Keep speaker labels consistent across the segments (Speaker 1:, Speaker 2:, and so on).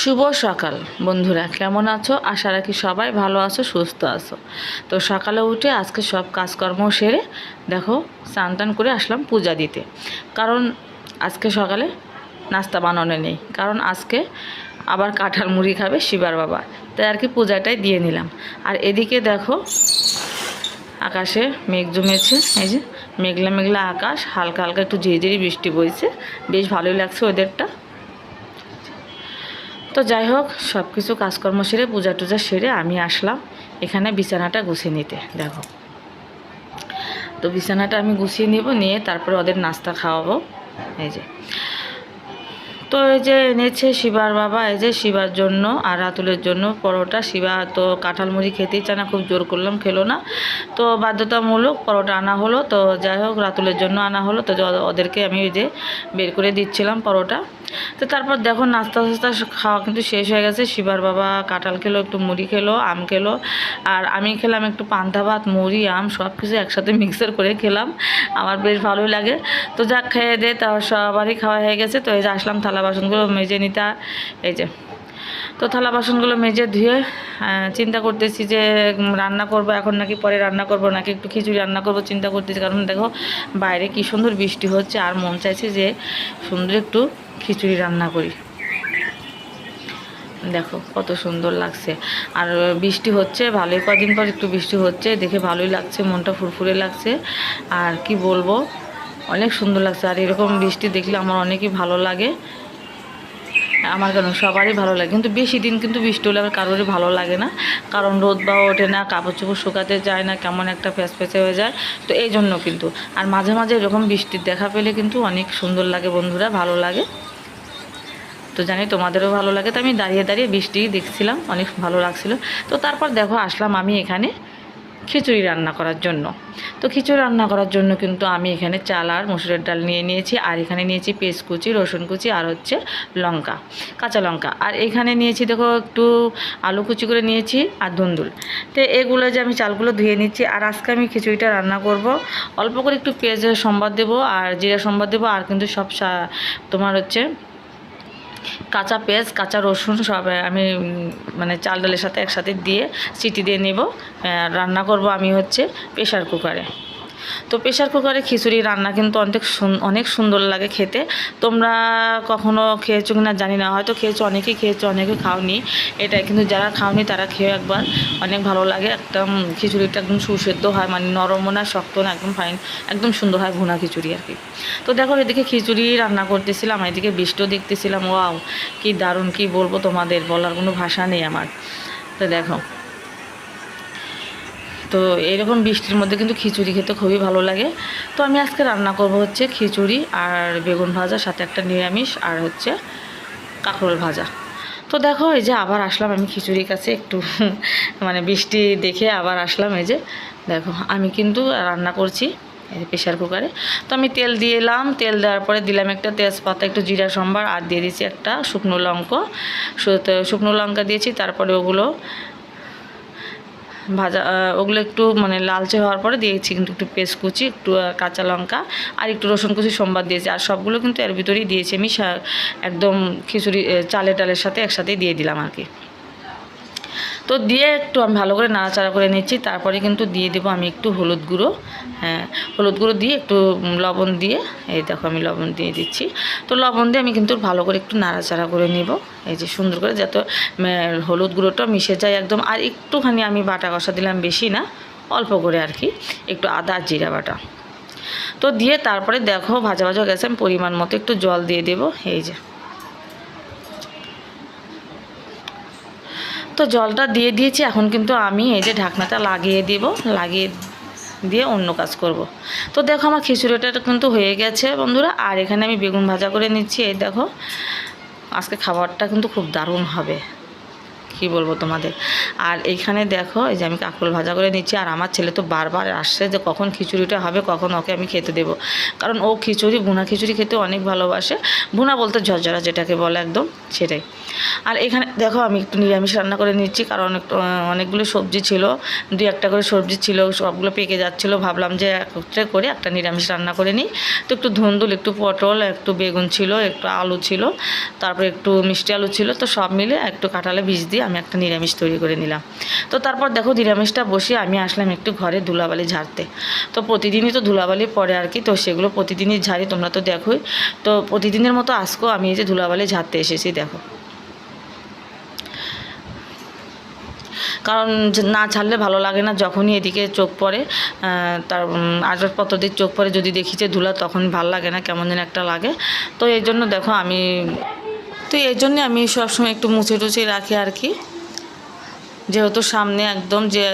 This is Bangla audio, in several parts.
Speaker 1: শুভ সকাল। বন্ধুরা, কেমন আছো? আশা রাখি সবাই ভালো আছো, সুস্থ আছো। তো সকালে উঠে আজকে সব কাজকর্ম সেরে দেখো, স্নান টান করে আসলাম পূজা দিতে। কারণ আজকে সকালে নাস্তা বানানো নেই। কারণ আজকে আবার কাঁঠাল মুড়ি খাবে শিবার বাবা। তাই আর কি পূজাটাই দিয়ে নিলাম। আর এদিকে দেখো, আকাশে মেঘ জমেছে। এই যে মেঘলা মেঘলা আকাশ, হালকা হালকা একটু ঝিরিঝিরি বৃষ্টি বইছে। বেশ ভালোই লাগছে ওদেরটা তো যাই হোক সব কিছু কাজকর্ম সেরে পূজা টুজা সেরে আমি আসলাম এখানে বিছানাটা গুছিয়ে নিতে, দেখো। তো বিছানাটা আমি গুছিয়ে নিব, নিয়ে তারপরে ওদের নাস্তা খাওয়াবো, এই যে। তো এই যে এনেছে শিবার বাবা, এই যে শিবার জন্য আর রাতুলের জন্য পরোটা। শিবা তো কাঁঠাল মুড়ি খেতেই চায় না, খুব জোর করলাম, খেলো না। তো বাধ্যতামূলক পরোটা আনা হলো। তো যাই হোক, রাতুলের জন্য আনা হলো। তো ওদেরকে আমি ওই যে বের করে দিচ্ছিলাম পরোটা। তো তারপর দেখো, নাস্তা টাস্তা খাওয়া কিন্তু শেষ হয়ে গেছে। শিবার বাবা কাঁঠাল খেলো, একটু মুড়ি খেলো, আম খেলো। আর আমি খেলাম একটু পান্তা ভাত, মুড়ি, আম, সব কিছু একসাথে মিক্সার করে খেলাম। আমার বেশ ভালোই লাগে। তো যাক, খেয়ে দে, তা সবারই খাওয়া হয়ে গেছে। তো এই যে আসলাম থালা বাসনগুলো মেজে নিতে এই যে, তো থালা বাসনগুলো মেজে ধুয়ে চিন্তা করতেছি যে রান্না করব এখন নাকি পরে রান্না করব, নাকি একটু খিচুড়ি রান্না করব চিন্তা করতেছি। কারণ দেখো, বাইরে কি সুন্দর বৃষ্টি হচ্ছে আর মন চাইছে যে, সুন্দর একটু খিচুড়ি রান্না করি। দেখো কত সুন্দর লাগছে। আর বৃষ্টি হচ্ছে, ভালোই কদিন পর একটু বৃষ্টি হচ্ছে, দেখে ভালোই লাগছে, মনটা ফুরফুরে লাগছে। আর কি বলব, অনেক সুন্দর লাগছে। আর এরকম বৃষ্টি দেখলে আমার অনেকই ভালো লাগে। আমার কেন সবারই ভালো লাগে। কিন্তু বেশি দিন কিন্তু বৃষ্টি হলে আবার কারোরই ভালো লাগে না। কারণ রোদ বা ওঠে না, কাপড় চোপড় শুকাতে যায় না, কেমন একটা ফ্যাস হয়ে যায়। তো এই জন্য কিন্তু। আর মাঝে মাঝে এরকম বৃষ্টির দেখা পেলে কিন্তু অনেক সুন্দর লাগে বন্ধুরা, ভালো লাগে। তো জানি তোমাদেরও ভালো লাগে। তো আমি দাঁড়িয়ে দাঁড়িয়ে বৃষ্টি দেখছিলাম, অনেক ভালো লাগছিল। তো তারপর দেখো, আসলাম আমি এখানে। খিচুড়ি রান্না করার জন্য। তো খিচুড়ি রান্না করার জন্য কিন্তু আমি এখানে চাল আর মসুরের ডাল নিয়ে নিয়েছি, আর এখানে নিয়েছি পেঁয়াজ কুচি রসুন কুচি আর হচ্ছে লঙ্কা, কাঁচা লঙ্কা। আর এখানে নিয়েছি, দেখো, একটু আলু কুচি করে নিয়েছি আর ধুন্দুল। তো এগুলো যে আমি চালগুলো ধুয়ে নিচ্ছি, আর আজকে আমি খিচুড়িটা রান্না করব। অল্প করে একটু পেঁয়াজের সম্বাদ দেবো, আর জিরা সম্বাদ দেবো, আর কিন্তু সব তোমার হচ্ছে কাঁচা পেঁয়াজ, কাঁচা রসুন সব আমি মানে চাল ডালের সাথে একসাথে দিয়ে সিটি দিয়ে নেব। রান্না করব আমি হচ্ছে প্রেশার কুকারে। তো প্রেশার কুকারে খিচুড়ি রান্না কিন্তু অনেক অনেক সুন্দর লাগে খেতে। তোমরা কখনো খেয়েছো কিনা জানি না, হয়তো খেয়েছো, অনেকেই খেয়েছো, অনেকে খাওনি। এটা কিন্তু যারা খাওনি তারা খেয়ে একবার। অনেক ভালো লাগে, একদম খিচুড়িটা একদম সুসেদ্ধ হয় মানে নরমও না, শক্ত না, একদম ফাইন একদম সুন্দর হয় ভুনা খিচুড়ি আর কি। তো দেখো, এদিকে খিচুড়ি রান্না করতেছিলাম, এদিকে বৃষ্টিও দেখতেছিলাম, ওয়াও, কি দারুণ, কি বলব তোমাদের, বলার কোনো ভাষা নেই আমার। তো দেখো তো এরকম বৃষ্টির মধ্যে কিন্তু খিচুড়ি খেতে খুবই ভালো লাগে। তো আমি আজকে রান্না করব হচ্ছে খিচুড়ি আর বেগুন ভাজা, সাথে একটা নিরামিষ আর হচ্ছে কাঁকরোল ভাজা। তো দেখো এই যে আবার আসলাম আমি খিচুড়ির কাছে একটু মানে বৃষ্টি দেখে আবার আসলাম এই যে। দেখো আমি কিন্তু রান্না করছি প্রেশার কুকারে। তো আমি তেল দিয়ে এলাম, তেল দেওয়ার পরে দিলাম একটা তেজপাতা, একটু জিরা, সম্বার আর দিয়ে দিয়েছি একটা শুকনো লঙ্কা। শুকনো লঙ্কা দিয়েছি, তারপরে ওগুলো ভাজা ওগুলো একটু মানে লালচে হওয়ার পরে দিয়েছি কিন্তু একটু পেস্ট কুচি, একটু কাঁচা লঙ্কা আর একটু রসুন কুচি, সোমবার দিয়েছি। আর সবগুলো কিন্তু এর ভিতরেই দিয়েছি আমি একদম খিচুড়ি চালে টালের সাথে একসাথেই দিয়ে দিলাম আর কি। তো দিয়ে একটু আমি ভালো করে নাড়াচাড়া করে নিচ্ছি, তারপরে কিন্তু দিয়ে দেবো আমি একটু হলুদ গুঁড়ো। হ্যাঁ হলুদ গুঁড়ো দিয়ে একটু লবণ দিয়ে, এই দেখো আমি লবণ দিয়ে দিচ্ছি। তো লবণ দিয়ে আমি কিন্তু ভালো করে একটু নাড়াচাড়া করে নেব, এই যে সুন্দর করে যাতে হলুদ গুঁড়োটা মিশে যায় একদম। আর একটুখানি আমি বাটা কষা দিলাম বেশি না, অল্প করে আর কি, একটু আদা, জিরা বাটা। তো দিয়ে তারপরে দেখো ভাজা ভাজা গেছে, আমি পরিমাণ মতো একটু জল দিয়ে দেবো, এই যে। তো জলটা দিয়ে দিয়েছি, এখন কিন্তু আমি এই যে ঢাকনাটা লাগিয়ে দেব, লাগিয়ে দিয়ে অন্য কাজ করব। তো দেখো আমার খিচুড়িটা কিন্তু হয়ে গেছে বন্ধুরা, আর এখানে আমি বেগুন ভাজা করে নিচ্ছি, এই দেখো, আজকে খাবারটা কিন্তু খুব দারুণ হবে কি বলব তোমাদের? আর এইখানে দেখো, এই যে আমি কাঁকরোল ভাজা করে নিচ্ছি, আর আমার ছেলে তো বারবার আসছে যে কখন খিচুড়িটা হবে, কখন ওকে আমি খেতে দেবো। কারণ ও খিচুড়ি, ভুনা খিচুড়ি খেতে অনেক ভালোবাসে। ভুনা বলতে ঝরঝরা যেটাকে বলে একদম, সেটাই। আর এখানে দেখো, আমি একটু নিরামিষ রান্না করে নিচ্ছি, কারণ অনেকগুলো সবজি ছিল, দুই একটা করে সবজি ছিল, সবগুলো পেকে যাচ্ছিল। ভাবলাম যে একত্রে করে একটা নিরামিষ রান্না করে নিই। তো একটু ধুন্দুল, একটু পটল, একটু বেগুন ছিল, একটু আলু ছিল, তারপরে একটু মিষ্টি আলু ছিল, তো সব মিলে একটু কাঁঠালে বীজ দিয়ে আমি একটা নিরামিষ তৈরি করে নিলাম। তো তারপর দেখো নিরামিষটা বসিয়ে আমি আসলাম একটু ঘরে ধুলাবালি ঝাড়তে। তো প্রতিদিনই তো ধুলাবালি পড়ে আর কি, তো সেগুলো প্রতিদিনই ঝাড়ি, তোমরা তো দেখোই। তো প্রতিদিনের মতো আজকেও আমি এই যে ধুলাবালি ঝাড়তে এসেছি, দেখো। কারণ না ছাড়লে ভালো লাগে না, যখনই এদিকে চোখ পড়ে তার আসবাবপত্র দিয়ে চোখ পড়ে, যদি দেখি যে ধুলা, তখন ভালো লাগে না, কেমন যেন একটা লাগে। তো এই জন্য দেখো আমি তো এই জন্যে আমি সবসময় একটু মুছে টুছে রাখি আর কি। যেহেতু সামনে একদম যে,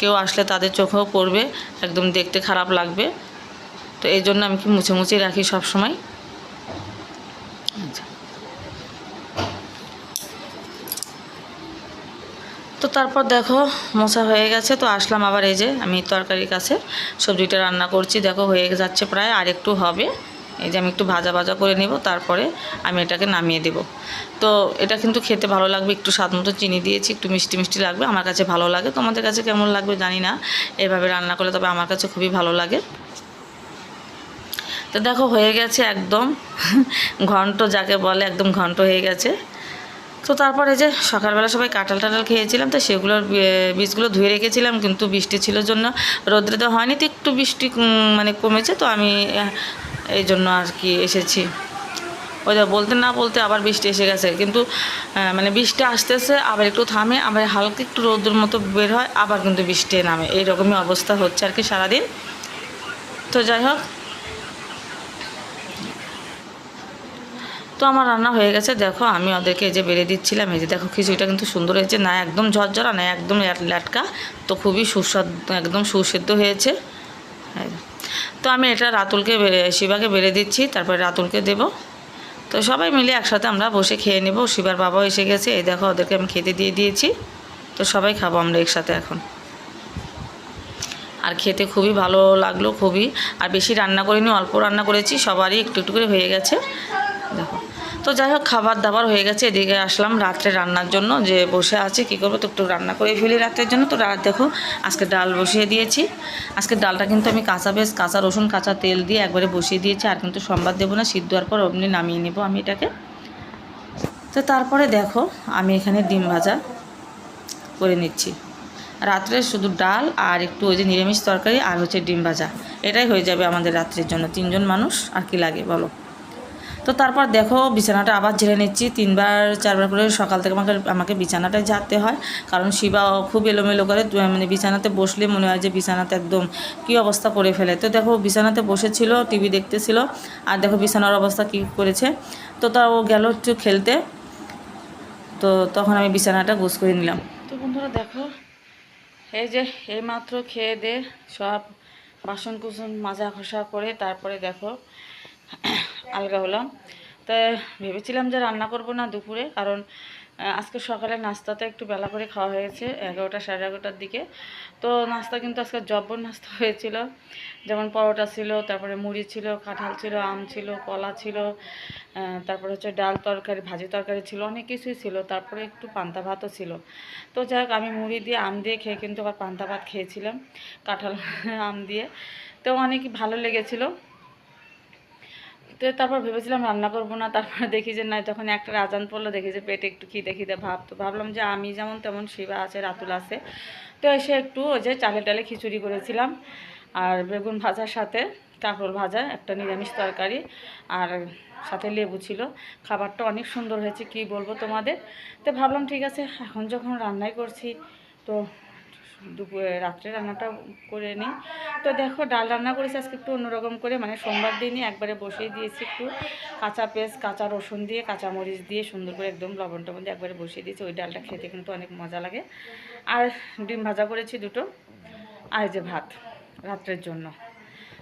Speaker 1: কেউ আসলে তাদের চোখেও পড়বে, একদম দেখতে খারাপ লাগবে। তো এই জন্য আমি কি মুছে মুছে রাখি সব সময় আচ্ছা। তো তারপর দেখো, মোছা হয়ে গেছে, তো আসলাম আবার এই যে, আমি তরকারির কাছে। সবজিটা রান্না করছি, দেখো হয়ে যাচ্ছে প্রায়, আর একটু হবে। এই যে আমি একটু ভাজা ভাজা করে নেব, তারপরে আমি এটাকে নামিয়ে দেব। তো এটা কিন্তু খেতে ভালো লাগবে, একটু স্বাদ মতো চিনি দিয়েছি, একটু মিষ্টি মিষ্টি লাগবে, আমার কাছে ভালো লাগে। তোমাদের কাছে কেমন লাগবে জানি না, এভাবে রান্না করলে তবে আমার কাছে খুবই ভালো লাগে। তো দেখো হয়ে গেছে একদম ঘন্ট যাকে বলে, একদম ঘন্ট হয়ে গেছে। তো তারপরে যে সকালবেলা সবাই কাঁঠাল টাটাল খেয়েছিলাম, তো সেগুলোর বীজগুলো ধুয়ে রেখেছিলাম, কিন্তু বৃষ্টি ছিল জন্য রোদ্রে তো হয়নি, তো একটু বৃষ্টি মানে কমেছে, তো আমি এই জন্য আর কি এসেছি। ওই বলতে না বলতে আবার বৃষ্টি এসে গেছে। কিন্তু মানে বৃষ্টি আসতেছে, আবার একটু থামে, আবার হালকা একটু রোদ্র মতো বের হয়, আবার কিন্তু বৃষ্টি নামে। এইরকমই অবস্থা হচ্ছে আর কি সারাদিন। তো যাই হোক। তো আমার রান্না হয়ে গেছে। দেখো, আমি ওদেরকে এই যে বেড়ে দিচ্ছিলাম। এই যে দেখো, খিচুড়িটা কিন্তু সুন্দর হয়েছে। না, একদম ঝরঝরা, না, একদম ল্যাট- ল্যাটকা তো খুবই সুস্বাদ, একদম সুসিদ্ধ হয়েছে। তো আমি এটা রাতুলকে বেড়ে- শিবাকে বেড়ে দিচ্ছি, তারপরে রাতুলকে দেব। তো সবাই মিলে একসাথে আমরা বসে খেয়ে নেব। শিবার বাবাও এসে গেছে। এই দেখো, ওদেরকে আমি খেতে দিয়ে দিয়েছি। তো সবাই খাব আমরা একসাথে এখন। আর খেতে খুবই ভালো লাগল, খুবই। আর বেশি রান্না করিনি, অল্প রান্না করেছি, সবারই একটু একটু করে হয়ে গেছে। দেখো। তো যাই হোক খাবার দাবার হয়ে গেছে, এদিকে আসলাম রাত্রে রান্নার জন্য, যে বসে আছে, কী করব, তো একটু রান্না করে ফেলি রাত্রের জন্য। তো রাত দেখো, আজকে ডাল বসিয়ে দিয়েছি। আজকে ডালটা কিন্তু আমি কাঁচা বেশ, কাঁচা রসুন, কাঁচা তেল দিয়ে একবারে বসিয়ে দিয়েছি, আর কিন্তু সম্বাদ দেবো না, সিদ্ধ হওয়ার পর অমনি নামিয়ে নেব আমি এটাকে। তো তারপরে দেখো, আমি এখানে ডিম ভাজা করে নিচ্ছি। রাত্রে শুধু ডাল আর একটু ওই যে নিরামিষ তরকারি আর হচ্ছে ডিম ভাজা। এটাই হয়ে যাবে আমাদের রাত্রের জন্য, তিনজন মানুষ, আর কি লাগে বলো? তো তারপর দেখো, বিছানাটা আবার ঝেড়ে নিচ্ছি। তিনবার, চারবার করে সকাল থেকে আমাকে আমাকে বিছানাটায় ঝাড়তে হয়। কারণ শিবা খুব এলোমেলো করে মানে বিছানাতে বসলে মনে হয় যে বিছানাতে একদম কী অবস্থা করে ফেলে। তো দেখো, বিছানাতে বসেছিল, টিভি দেখতেছিল। আর দেখো বিছানার অবস্থা কী করেছে। তো তা ও গেল একটু খেলতে। তো তখন আমি বিছানাটা গোছ করে নিলাম। তো বন্ধুরা দেখো, এই যে এইমাত্র খেয়ে দে, সব বাসন কুসন মাজা ঘষা করে তারপরে দেখো আলগা হলাম। তা ভেবেছিলাম যে রান্না করব না দুপুরে, কারণ আজকে সকালে নাস্তাতে একটু বেলা করে খাওয়া হয়েছে এগারোটা সাড়ে এগারোটার দিকে। তো নাস্তা কিন্তু আজকে জব্বর নাস্তা হয়েছিল। যেমন পরোটা ছিল, তারপরে মুড়ি ছিল, কাঁঠাল ছিল, আম ছিল, কলা ছিল তারপরে হচ্ছে ডাল তরকারি, ভাজি তরকারি ছিল, অনেক কিছুই ছিল। তারপরে একটু পান্তা ভাতও ছিল। তো যাই হোক, আমি মুড়ি দিয়ে, আম দিয়ে খেয়ে কিন্তু আবার পান্তা ভাত খেয়েছিলাম, কাঁঠাল, আম দিয়ে। তো অনেক ভালো লেগেছিলো। তো তারপর ভেবেছিলাম রান্না করব না, তারপরে দেখি যে না, তখন একটা আজান পড়ল, দেখি যে পেটে একটু খিদে খিদে ভাব, তো ভাবলাম যে আমি যেমন তেমন শিবা আছে, রাতুল আছে। তো এসে একটু ওই যে চালে টালে খিচুড়ি করেছিলাম, আর বেগুন ভাজার সাথে কাঁকরোল ভাজা, একটা নিরামিষ তরকারি, আর সাথে লেবু ছিল। খাবারটা অনেক সুন্দর হয়েছে, কি বলব তোমাদের? তো ভাবলাম ঠিক আছে, এখন যখন রান্নাই করছি, তো দুপুরে রাত্রে রান্নাটা করে নিই। তো দেখো, ডাল রান্না করেছি আজকে একটু অন্যরকম করে মানে সোমবার দিনই একবারে বসিয়ে দিয়েছি একটু। কাঁচা পেঁয়াজ কাঁচা রসুন দিয়ে, কাঁচা মরিচ দিয়ে সুন্দর করে একদম লবণ টবণ দিয়ে একবারে বসিয়ে দিয়েছি। ওই ডালটা খেতে কিন্তু অনেক মজা লাগে। আর ডিম ভাজা করেছি দুটো। আর যে ভাত রাত্রের জন্য।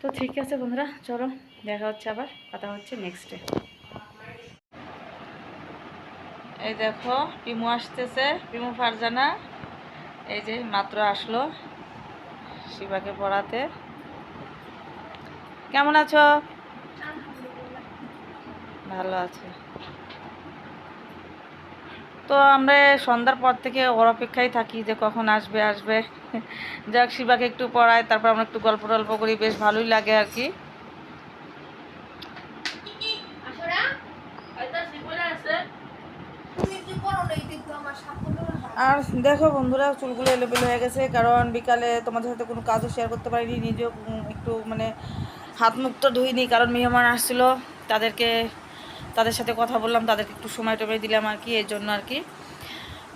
Speaker 1: তো ঠিক আছে বন্ধুরা, চলো দেখা হচ্ছে আবার, কথা হচ্ছে নেক্সট এই দেখো পিমু আসতেছে পিমু ফারজানা। এই যে মাত্র আসলো শিবাকে পড়াতে। কেমন আছো? ভালো আছে। তো আমরা সন্ধ্যার পর থেকে ওর অপেক্ষায় থাকি যে কখন আসবে আসবে। যাক, শিবাকে একটু পড়ায়, তারপর আমরা একটু গল্প টল্প করি, বেশ ভালোই লাগে আর কি। আর দেখো বন্ধুরা, চুলগুলো এলোমেলো হয়ে গেছে, কারণ বিকালে তোমাদের সাথে কোনো কাজও শেয়ার করতে পারিনি, নিজেও একটু মানে হাত মুখ তো ধুইনি, কারণ মেহমান আসছিল, তাদেরকে, তাদের সাথে কথা বললাম, তাদেরকে একটু সময় টময় দিলাম আর কি, এর জন্য আর কি।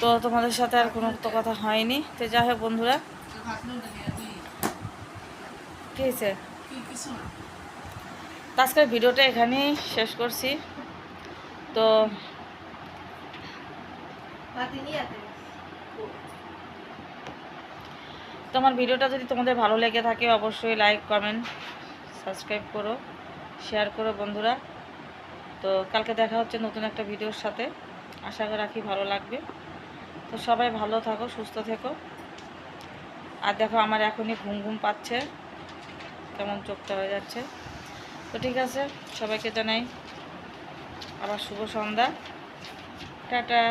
Speaker 1: তো তোমাদের সাথে আর কোনো তো কথা হয়নি। তো যাই হোক বন্ধুরা। আছে তো আজকের ভিডিওটা এখানেই শেষ করছি। তো তোমার ভিডিওটা যদি তোমাদের ভালো লেগে থাকে, অবশ্যই লাইক কমেন্ট সাবস্ক্রাইব করো শেয়ার করো বন্ধুরা। তো কালকে দেখা হচ্ছে নতুন একটা ভিডিওর সাথে। আশা রাখি ভালো লাগবে। তো সবাই ভালো থাকো, সুস্থ থেকো। আর দেখো আমার এখনই ঘুম ঘুম পাচ্ছে। কেমন চোখটা হয়ে যাচ্ছে। তো ঠিক আছে, সবাইকে জানাই আবার শুভ সন্ধ্যা। টাটা।